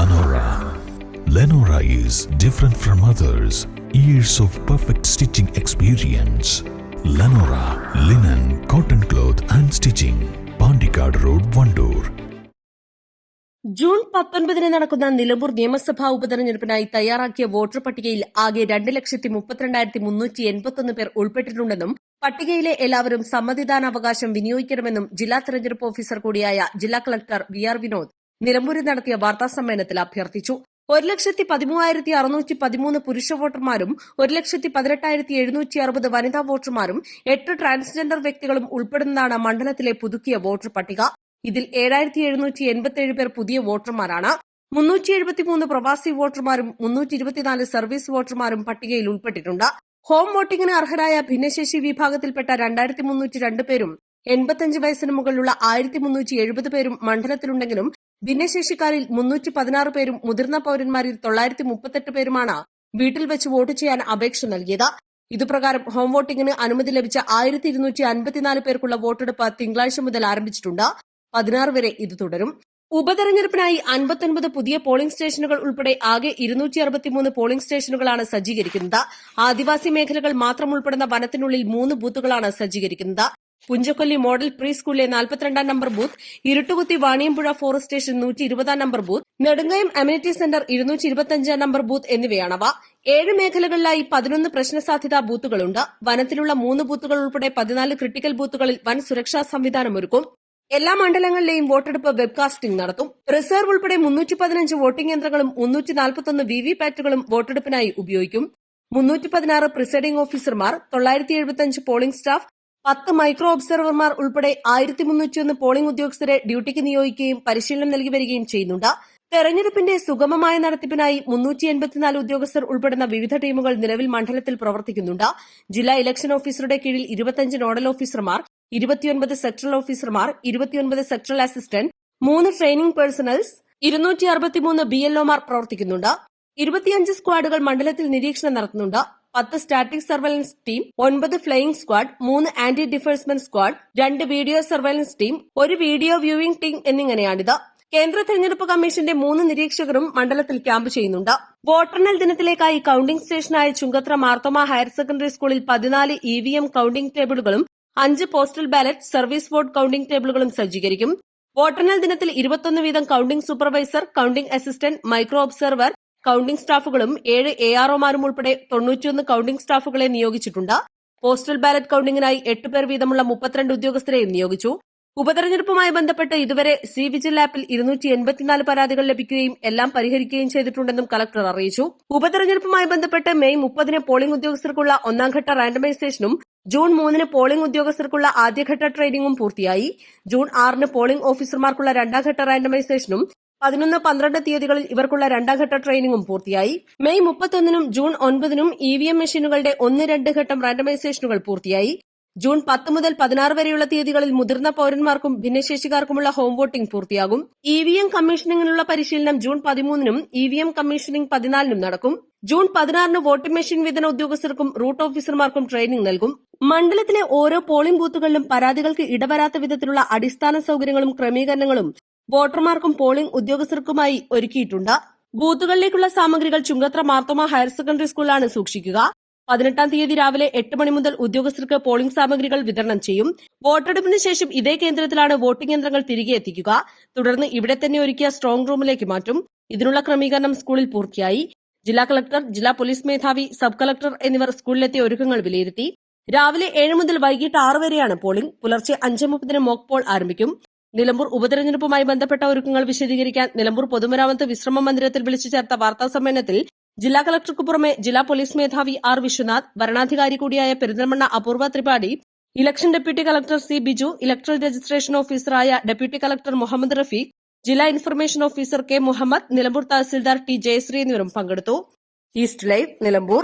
Lenora. Lenora is different from others. Years of perfect stitching experience. Lenora linen, cotton cloth and stitching. Pandikad Road, Vandoor. June പത്തൊൻപതിന് നടക്കുന്ന നിലമ്പൂർ നിയമസഭാ ഉപതെരഞ്ഞെടുപ്പിനായി തയ്യാറാക്കിയ voter പട്ടികയിൽ ആകെ രണ്ട് ലക്ഷത്തി മുപ്പത്തിരണ്ടായിരത്തി മുന്നൂറ്റി എൺപത്തൊന്ന് പേർ ഉൾപ്പെട്ടിട്ടുണ്ടെന്നും പട്ടികയിലെ എല്ലാവരും സമ്മതിദാനാവകാശം വിനിയോഗിക്കണമെന്നും ജില്ലാ തെരഞ്ഞെടുപ്പ് ഓഫീസർ കൂടിയായ ജില്ലാ കളക്ടർ വി ആർ വിനോദ് നിലമ്പൂരിൽ നടത്തിയ വാർത്താ സമ്മേളനത്തിൽ അഭ്യർത്ഥിച്ചു. ഒരു ലക്ഷത്തി പതിമൂവായിരത്തി അറുന്നൂറ്റി പതിമൂന്ന് പുരുഷ വോട്ടർമാരും ഒരു ലക്ഷത്തി പതിനെട്ടായിരത്തി എഴുന്നൂറ്റി അറുപത് വനിതാ വോട്ടർമാരും എട്ട് ട്രാൻസ്ജെൻഡർ വ്യക്തികളും ഉൾപ്പെടുന്നതാണ് മണ്ഡലത്തിലെ പുതുക്കിയ വോട്ടർ പട്ടിക. ഇതിൽ ഏഴായിരത്തി എഴുന്നൂറ്റി എൺപത്തിയേഴ് പേർ പുതിയ വോട്ടർമാരാണ്. മുന്നൂറ്റി എഴുപത്തിമൂന്ന് പ്രവാസി വോട്ടർമാരും മുന്നൂറ്റി ഇരുപത്തിനാല് സർവീസ് വോട്ടർമാരും പട്ടികയിൽ ഉൾപ്പെട്ടിട്ടുണ്ട്. ഹോം വോട്ടിംഗിന് അർഹരായ ഭിന്നശേഷി വിഭാഗത്തിൽപ്പെട്ട രണ്ടായിരത്തി മുന്നൂറ്റി രണ്ട് പേരും എൺപത്തിയഞ്ച് വയസ്സിന് മുകളിലുള്ള ആയിരത്തി മുന്നൂറ്റി എഴുപത് പേരും മണ്ഡലത്തിലുണ്ടെങ്കിലും ഭിന്നശേഷിക്കാരിൽ മുന്നൂറ്റി പതിനാറ് പേരും മുതിർന്ന പൌരന്മാരിൽ തൊള്ളായിരത്തി മുപ്പത്തെട്ട് പേരുമാണ് വീട്ടിൽ വെച്ച് വോട്ട് ചെയ്യാൻ അപേക്ഷ നൽകിയത്. ഇതുപ്രകാരം ഹോം വോട്ടിംഗിന് അനുമതി ലഭിച്ച ആയിരത്തി ഇരുന്നൂറ്റി അൻപത്തിനാല് പേർക്കുള്ള വോട്ടെടുപ്പ് തിങ്കളാഴ്ച മുതൽ ആരംഭിച്ചിട്ടുണ്ട്. പതിനാറ് വരെ ഇത് തുടരും. ഉപതെരഞ്ഞെടുപ്പിനായി അൻപത്തൊൻപത് പുതിയ പോളിംഗ് സ്റ്റേഷനുകൾ ഉൾപ്പെടെ ആകെ ഇരുന്നൂറ്റി അറുപത്തിമൂന്ന് പോളിംഗ് സ്റ്റേഷനുകളാണ് സജ്ജീകരിക്കുന്നത്. ആദിവാസി മേഖലകൾ മാത്രം ഉൾപ്പെടുന്ന വനത്തിനുള്ളിൽ മൂന്ന് ബൂത്തുകളാണ് സജ്ജീകരിക്കുന്നത്. പുഞ്ചക്കൊല്ലി മോഡൽ പ്രീ സ്കൂളിലെ നാൽപ്പത്തിരണ്ടാം number booth Iruttukuthi Vaniyampuzha forest station നൂറ്റി ഇരുപതാം number booth Nedumkayam community centre ഇരുന്നൂറ്റി ഇരുപത്തിയഞ്ചാം നമ്പർ ബൂത്ത് എന്നിവയാണവ. ഏഴ് മേഖലകളിലായി പതിനൊന്ന് പ്രശ്നസാധ്യതാ ബൂത്തുകളുണ്ട്. വനത്തിലുള്ള മൂന്ന് ബൂത്തുകൾ ഉൾപ്പെടെ പതിനാല് ക്രിട്ടിക്കൽ ബൂത്തുകളിൽ വൻ സുരക്ഷാ സംവിധാനം ഒരുക്കും. എല്ലാ മണ്ഡലങ്ങളിലെയും വോട്ടെടുപ്പ് വെബ്കാസ്റ്റിംഗ് നടത്തും. റിസർവ് ഉൾപ്പെടെ മുന്നൂറ്റി പതിനഞ്ച് വോട്ടിംഗ് യന്ത്രങ്ങളും മുന്നൂറ്റി നാൽപ്പത്തൊന്ന് വി വി പാറ്റുകളും വോട്ടെടുപ്പിനായി ഉപയോഗിക്കും. മുന്നൂറ്റി പതിനാറ് പ്രിസൈഡിംഗ് ഓഫീസർമാർ തൊള്ളായിരത്തി എഴുപത്തിയഞ്ച് പോളിംഗ് സ്റ്റാഫ് പത്ത് മൈക്രോ ഒബ്സർവർമാർ ഉൾപ്പെടെ ആയിരത്തി മുന്നൂറ്റിയൊന്ന് പോളിംഗ് ഉദ്യോഗസ്ഥരെ ഡ്യൂട്ടിക്ക് നിയോഗിക്കുകയും പരിശീലനം നൽകി വരികയും ചെയ്യുന്നുണ്ട്. തെരഞ്ഞെടുപ്പിന്റെ സുഗമമായ നടത്തിപ്പിനായി മുന്നൂറ്റി എൺപത്തിനാല് ഉദ്യോഗസ്ഥർ ഉൾപ്പെടുന്ന വിവിധ ടീമുകൾ നിലവിൽ മണ്ഡലത്തിൽ പ്രവർത്തിക്കുന്നുണ്ട്. ജില്ലാ ഇലക്ഷൻ ഓഫീസറുടെ കീഴിൽ ഇരുപത്തിയഞ്ച് നോഡൽ ഓഫീസർമാർ ഇരുപത്തിയൊൻപത് സെക്ടറൽ ഓഫീസർമാർ ഇരുപത്തിയൊൻപത് സെക്ടറൽ അസിസ്റ്റന്റ് മൂന്ന് ട്രെയിനിംഗ് പേഴ്സണൽസ് ഇരുന്നൂറ്റി അറുപത്തിമൂന്ന് ബി എൽഒമാർ പ്രവർത്തിക്കുന്നുണ്ട്. ഇരുപത്തിയഞ്ച് സ്ക്വാഡുകൾ മണ്ഡലത്തിൽ നിരീക്ഷണം നടത്തുന്നുണ്ട്. പത്ത് സ്റ്റാറ്റിക് സർവൈലൻസ് ടീം ഒൻപത് ഫ്ലൈയിംഗ് സ്ക്വാഡ് മൂന്ന് ആന്റി ഡിഫേഴ്സ്മെന്റ് സ്ക്വാഡ് രണ്ട് വീഡിയോ സർവൈലൻസ് ടീം ഒരു വീഡിയോ വ്യൂവിംഗ് ടീം എന്നിങ്ങനെയാണിത്. കേന്ദ്ര തെരഞ്ഞെടുപ്പ് കമ്മീഷന്റെ മൂന്ന് നിരീക്ഷകരും മണ്ഡലത്തിൽ ക്യാമ്പ് ചെയ്യുന്നുണ്ട്. വോട്ടെണ്ണൽ ദിനത്തിലേക്കായി കൌണ്ടിംഗ് സ്റ്റേഷനായ ചുങ്കത്ര മാർത്തോമ ഹയർ സെക്കൻഡറി സ്കൂളിൽ പതിനാല് ഇ വി എം കൌണ്ടിംഗ് ടേബിളുകളും അഞ്ച് postal ballot service vote counting ടേബിളുകളും സജ്ജീകരിക്കും. വോട്ടെണ്ണൽ ദിനത്തിൽ ഇരുപത്തൊന്ന് വീതം counting supervisor counting assistant micro observer counting സ്റ്റാഫുകളും ഏഴ് എ ആർഒമാരും ഉൾപ്പെടെ തൊണ്ണൂറ്റിയൊന്ന് കൌണ്ടിംഗ് സ്റ്റാഫുകളെ നിയോഗിച്ചിട്ടുണ്ട്. പോസ്റ്റൽ ബാലറ്റ് കൌണ്ടിംഗിനായി എട്ട് പേർ വീതമുള്ള മുപ്പത്തിരണ്ട് ഉദ്യോഗസ്ഥരെയും നിയോഗിച്ചു. ഉപതെരഞ്ഞെടുപ്പുമായി ബന്ധപ്പെട്ട് ഇതുവരെ സി വിജിൽ ആപ്പിൽ ഇരുന്നൂറ്റി എൺപത്തിനാല് പരാതികൾ ലഭിക്കുകയും എല്ലാം പരിഹരിക്കുകയും ചെയ്തിട്ടുണ്ടെന്നും കളക്ടർ അറിയിച്ചു. ഉപതെരഞ്ഞെടുപ്പുമായി ബന്ധപ്പെട്ട് മെയ് മുപ്പതിന് പോളിംഗ് ഉദ്യോഗസ്ഥർക്കുള്ള ഒന്നാംഘട്ട റാൻഡമൈസേഷനും ജൂൺ മൂന്നിന് പോളിംഗ് ഉദ്യോഗസ്ഥർക്കുള്ള ആദ്യഘട്ട ട്രെയിനിങ്ങും പൂർത്തിയായി. ജൂൺ ആറിന് പോളിംഗ് ഓഫീസർമാർക്കുള്ള രണ്ടാംഘട്ട റാൻഡമൈസേഷനും പതിനൊന്ന് പന്ത്രണ്ട് തീയതികളിൽ ഇവർക്കുള്ള രണ്ടാംഘട്ട ട്രെയിനിങ്ങും പൂർത്തിയായി. മെയ് മുപ്പത്തൊന്നിനും ജൂൺ ഒൻപതിനും ഇ വി എം മെഷീനുകളുടെ ഒന്ന് രണ്ട് ഘട്ടം റാൻഡമൈസേഷനുകൾ പൂർത്തിയായി. ജൂൺ പത്ത് മുതൽ പതിനാറ് വരെയുള്ള തീയതികളിൽ മുതിർന്ന പൌരന്മാർക്കും ഭിന്നശേഷിക്കാർക്കുമുള്ള ഹോം വോട്ടിംഗ് പൂർത്തിയാകും. ഇ വി എം കമ്മീഷനിങ്ങിനുള്ള പരിശീലനം ജൂൺ പതിമൂന്നിനും ഇ വി എം കമ്മീഷനിംഗ് പതിനാലിനും നടക്കും. ജൂൺ പതിനാറിന് വോട്ടിംഗ് മെഷീൻ വിതരണ ഉദ്യോഗസ്ഥർക്കും റൂട്ട് ഓഫീസർമാർക്കും ട്രെയിനിംഗ് നൽകും. മണ്ഡലത്തിലെ ഓരോ പോളിംഗ് ബൂത്തുകളിലും പരാതികൾക്ക് ഇടവരാത്ത വിധത്തിലുള്ള അടിസ്ഥാന സൌകര്യങ്ങളും ക്രമീകരണങ്ങളും വോട്ടർമാർക്കും പോളിംഗ് ഉദ്യോഗസ്ഥർക്കുമായി ഒരുക്കിയിട്ടുണ്ട്. ബൂത്തുകളിലേക്കുള്ള സാമഗ്രികൾ ചുങ്കത്ര മാർത്തോമ ഹയർ സെക്കൻഡറി സ്കൂളിലാണ് സൂക്ഷിക്കുക. പതിനെട്ടാം തീയതി രാവിലെ എട്ട് മണി മുതൽ ഉദ്യോഗസ്ഥർക്ക് പോളിംഗ് സാമഗ്രികൾ വിതരണം ചെയ്യും. വോട്ടെടുപ്പിന് ശേഷം ഇതേ കേന്ദ്രത്തിലാണ് വോട്ടിംഗ് യന്ത്രങ്ങൾ തിരികെ എത്തിക്കുക. തുടർന്ന് ഇവിടെ തന്നെ ഒരുക്കിയ സ്ട്രോങ് റൂമിലേക്ക് മാറ്റും. ഇതിനുള്ള ക്രമീകരണം സ്കൂളിൽ പൂർത്തിയായി. ജില്ലാ കളക്ടർ ജില്ലാ പോലീസ് മേധാവി സബ് കളക്ടർ എന്നിവർ സ്കൂളിലെത്തിയ ഒരുക്കങ്ങൾ വിലയിരുത്തി. രാവിലെ ഏഴ് മുതൽ വൈകിട്ട് ആറ് വരെയാണ് പോളിംഗ്. പുലർച്ചെ അഞ്ച് മുപ്പതിന് മോക്ക് പോൾ ആരംഭിക്കും. നിലമ്പൂർ ഉപതെരഞ്ഞെടുപ്പുമായി ബന്ധപ്പെട്ട ഒരുക്കങ്ങൾ വിശദീകരിക്കാൻ നിലമ്പൂർ പൊതുമരാമത്ത് വിശ്രമ മന്ദിരത്തിൽ വിളിച്ചു ചേർത്ത വാർത്താ സമ്മേളനത്തിൽ ജില്ലാ കളക്ടർക്ക് പുറമെ ജില്ലാ പോലീസ് മേധാവി ആർ വിശ്വനാഥ് വരണാധികാരി കൂടിയായ Perinthalmanna Apoorva Tripathi election deputy collector C Biju electoral registration ഓഫീസറായ ഡെപ്യൂട്ടി കളക്ടർ മുഹമ്മദ് റഫീഖ് ജില്ലാ information officer K Muhammad Nilambur tahsildar T Jayasree എന്നിവരും പങ്കെടുത്തു. East Live Nilambur.